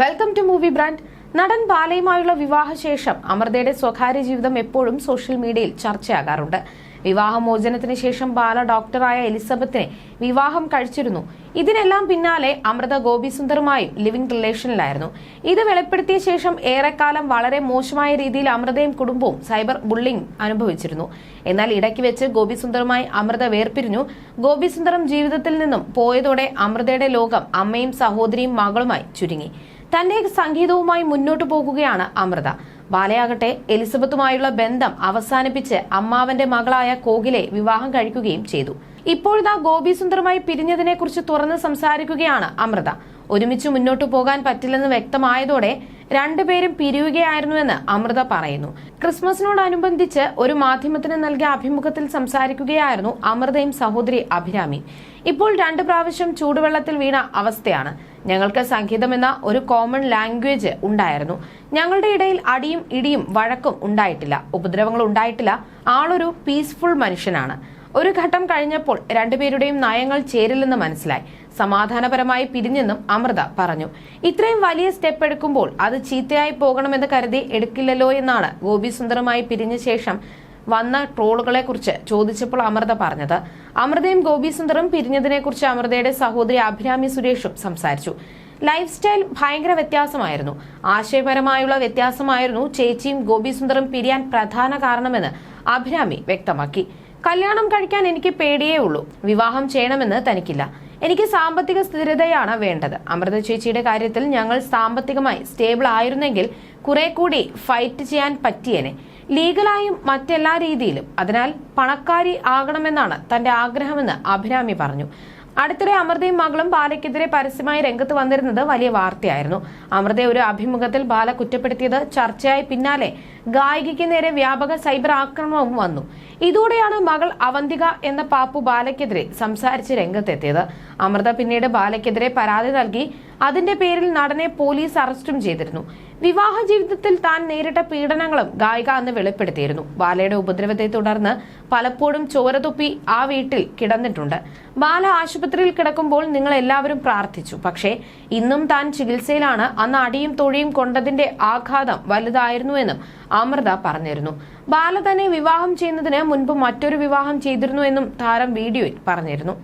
Welcome to movie brand നടൻ ബാലയുമായുള്ള വിവാഹശേഷം അമൃതയുടെ സ്വകാര്യ ജീവിതം എപ്പോഴും സോഷ്യൽ മീഡിയയിൽ ചർച്ചയാകാറുണ്ട്. വിവാഹമോചനത്തിന് ശേഷം ബാല ഡോക്ടറായ എലിസബത്തിനെ വിവാഹം കഴിച്ചിരുന്നു. ഇതിനെല്ലാം പിന്നാലെ അമൃത ഗോപിസുന്ദറുമായും ലിവിംഗ് റിലേഷനിലായിരുന്നു ഇത് വെളിപ്പെടുത്തിയ ശേഷം ഏറെക്കാലം വളരെ മോശമായ രീതിയിൽ അമൃതയും കുടുംബവും സൈബർ ബുള്ളിംഗ് അനുഭവിച്ചിരുന്നു. എന്നാൽ ഇടയ്ക്ക് വെച്ച് ഗോപിസുന്ദറുമായി അമൃത വേർപിരിഞ്ഞു. ഗോപിസുന്ദറും ജീവിതത്തിൽ നിന്നും പോയതോടെ അമൃതയുടെ ലോകം അമ്മയും സഹോദരിയും മകളുമായി ചുരുങ്ങി. തന്റെ സംഗീതവുമായി മുന്നോട്ടു പോകുകയാണ് അമൃത. ബാലയാകട്ടെ എലിസബത്തുമായുള്ള ബന്ധം അവസാനിപ്പിച്ച് അമ്മാവന്റെ മകളായ കോകിലെ വിവാഹം കഴിക്കുകയും ചെയ്തു. ഇപ്പോഴിതാ ഗോപി പിരിഞ്ഞതിനെക്കുറിച്ച് പിരിഞ്ഞതിനെ കുറിച്ച് തുറന്ന് സംസാരിക്കുകയാണ് അമൃത. ഒരുമിച്ച് മുന്നോട്ടു പോകാൻ പറ്റില്ലെന്ന് വ്യക്തമായതോടെ രണ്ടുപേരും പിരിയുകയായിരുന്നുവെന്ന് അമൃത പറയുന്നു. ക്രിസ്മസിനോടനുബന്ധിച്ച് ഒരു മാധ്യമത്തിന് നൽകിയ അഭിമുഖത്തിൽ സംസാരിക്കുകയായിരുന്നു അമൃതയും സഹോദരി അഭിരാമി. ഇപ്പോൾ രണ്ടു പ്രാവശ്യം ചൂടുവെള്ളത്തിൽ വീണ അവസ്ഥയാണ്. ഞങ്ങൾക്ക് സംഗീതമെന്ന ഒരു കോമൺ ലാംഗ്വേജ് ഉണ്ടായിരുന്നു. ഞങ്ങളുടെ ഇടയിൽ അടിയും ഇടിയും വഴക്കും ഉണ്ടായിട്ടില്ല. ഉപദ്രവങ്ങൾ ഉണ്ടായിട്ടില്ല. ആളൊരു പീസ്ഫുൾ മനുഷ്യനാണ്. ഒരു ഘട്ടം കഴിഞ്ഞപ്പോൾ രണ്ടുപേരുടെയും നയങ്ങൾ ചേരില്ലെന്ന് മനസ്സിലായി. സമാധാനപരമായി പിരിഞ്ഞെന്നും അമൃത പറഞ്ഞു. ഇത്രയും വലിയ സ്റ്റെപ്പ് എടുക്കുമ്പോൾ അത് ചീത്തയായി പോകണമെന്ന് കരുതി എടുക്കില്ലല്ലോ എന്നാണ് ഗോപി സുന്ദറുമായി പിരിഞ്ഞ ശേഷം വന്ന ട്രോളുകളെ കുറിച്ച് ചോദിച്ചപ്പോൾ അമൃത പറഞ്ഞത്. അമൃതയും ഗോപി സുന്ദറും പിരിഞ്ഞതിനെ കുറിച്ച് അമൃതയുടെ സഹോദരി അഭിരാമി സുരേഷും സംസാരിച്ചു. ലൈഫ് സ്റ്റൈൽ ഭയങ്കര വ്യത്യാസമായിരുന്നു. ആശയപരമായുള്ള വ്യത്യാസമായിരുന്നു ചേച്ചിയും ഗോപി സുന്ദറും പിരിയാൻ പ്രധാന കാരണമെന്ന് അഭിരാമി വ്യക്തമാക്കി. കല്യാണം കഴിക്കാൻ എനിക്ക് പേടിയേ ഉള്ളൂ. വിവാഹം ചെയ്യണമെന്ന് തനിക്കില്ല. എനിക്ക് സാമ്പത്തിക സ്ഥിരതയാണ് വേണ്ടത്. അമൃത ചേച്ചിയുടെ കാര്യത്തിൽ ഞങ്ങൾ സാമ്പത്തികമായി സ്റ്റേബിൾ ആയിരുന്നെങ്കിൽ കുറെ കൂടി ഫൈറ്റ് ചെയ്യാൻ പറ്റിയേനെ. ലീഗലായും മറ്റെല്ലാ രീതിയിലും. അതിനാൽ പണക്കാരി ആകണമെന്നാണ് തന്റെ ആഗ്രഹമെന്ന് അഭിരാമി പറഞ്ഞു. അടുത്തിടെ അമൃതയും മകളും ബാലയ്ക്കെതിരെ പരസ്യമായി രംഗത്ത് വന്നിരുന്നത് വലിയ വാർത്തയായിരുന്നു. അമൃതയെ ഒരു അഭിമുഖത്തിൽ ബാല കുറ്റപ്പെടുത്തിയത് ചർച്ചയായി പിന്നാലെ ഗായികയ്ക്ക് നേരെ വ്യാപക സൈബർ ആക്രമണവും വന്നു. ഇതോടെയാണ് മകൾ അവന്തിക എന്ന പാപ്പു ബാലയ്ക്കെതിരെ സംസാരിച്ച് രംഗത്തെത്തിയത്. അമൃത പിന്നീട് ബാലയ്ക്കെതിരെ പരാതി നൽകി അതിന്റെ പേരിൽ നടനെ പോലീസ് അറസ്റ്റും ചെയ്തിരുന്നു. വിവാഹ ജീവിതത്തിൽ താൻ നേരിട്ട പീഡനങ്ങളും ഗായിക അന്ന് വെളിപ്പെടുത്തിയിരുന്നു. ബാലയുടെ ഉപദ്രവത്തെ തുടർന്ന് പലപ്പോഴും ചോരതുപ്പി ആ വീട്ടിൽ കിടന്നിട്ടുണ്ട്. ബാല ആശുപത്രിയിൽ കിടക്കുമ്പോൾ നിങ്ങൾ എല്ലാവരും പ്രാർത്ഥിച്ചു. പക്ഷേ ഇന്നും താൻ ചികിത്സയിലാണ്. അന്ന് അടിയും തൊഴിയും കൊണ്ടതിന്റെ ആഘാതം വലുതായിരുന്നുവെന്നും അമൃത പറഞ്ഞിരുന്നു. ബാല തന്നെ വിവാഹം ചെയ്യുന്നതിന് മുൻപ് മറ്റൊരു വിവാഹം ചെയ്തിരുന്നു എന്നും താരം വീഡിയോയിൽ പറഞ്ഞിരുന്നു.